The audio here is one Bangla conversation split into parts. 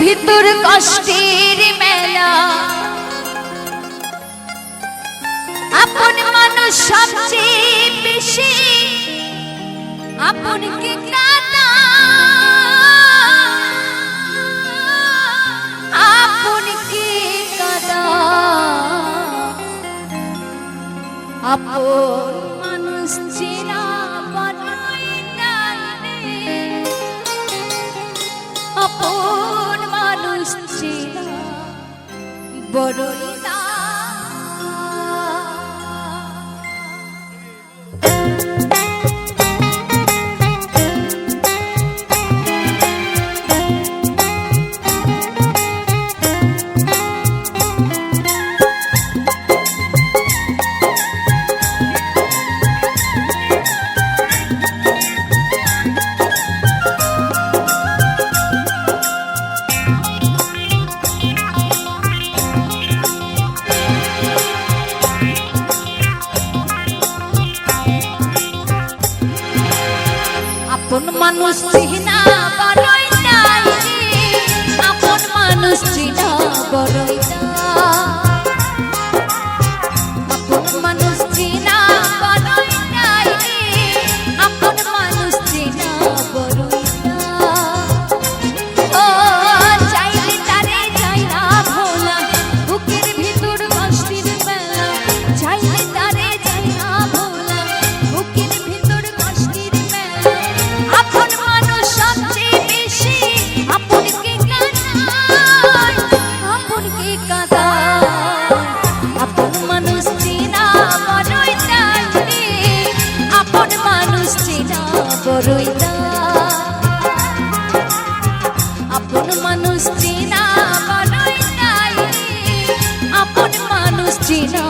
ভিতর কষ্টের মেলা। আপন মানুষ সবচেয়ে বেশি আপনকে কানা আপনকে কাদা আপন মানুষ বড়ই আপন মানুষ চিহ্না বড়ই নাই আপন মানুষ চিনা বড়ই আপন মানুষ চেনা বড়ই দায় রে আপন মানুষ চেনা বড়ই আপন মানুষ চেনা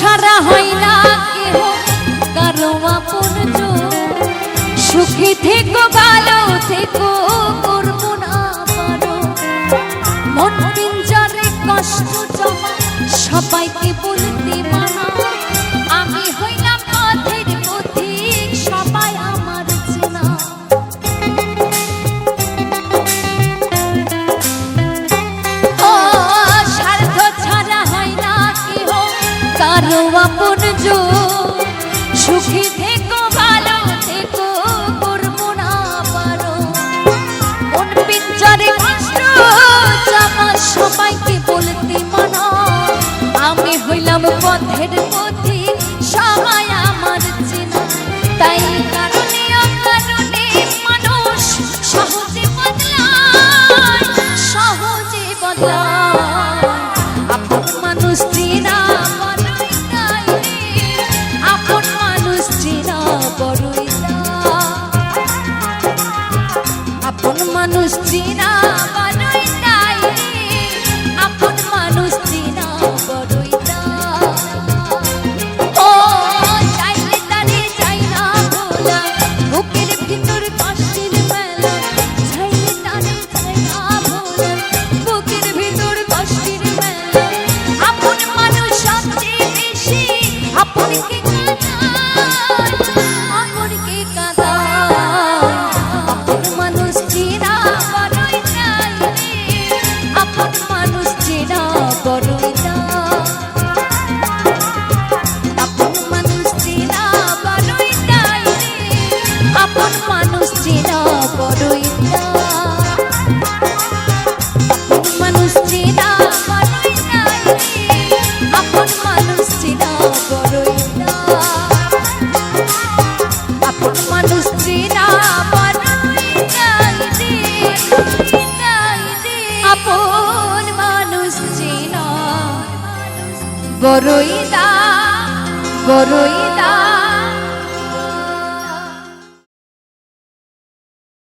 ছাড়া না কেহ, কারও আপন সুখী থেকো, ভালো থেকো, করব না মন কষ্ট জমা সবাইকে বলতে আপন জো, সুখী থেকো, ভালো থেকো করব না পারো। কোন পিঞ্চারে কষ্ট, জামা সবাইকে বলতে মানা। আমি হইলাম পথের চেনা বড়ই দায়। আপন মানুষ চেনা বড়ই দা বড়ই দা।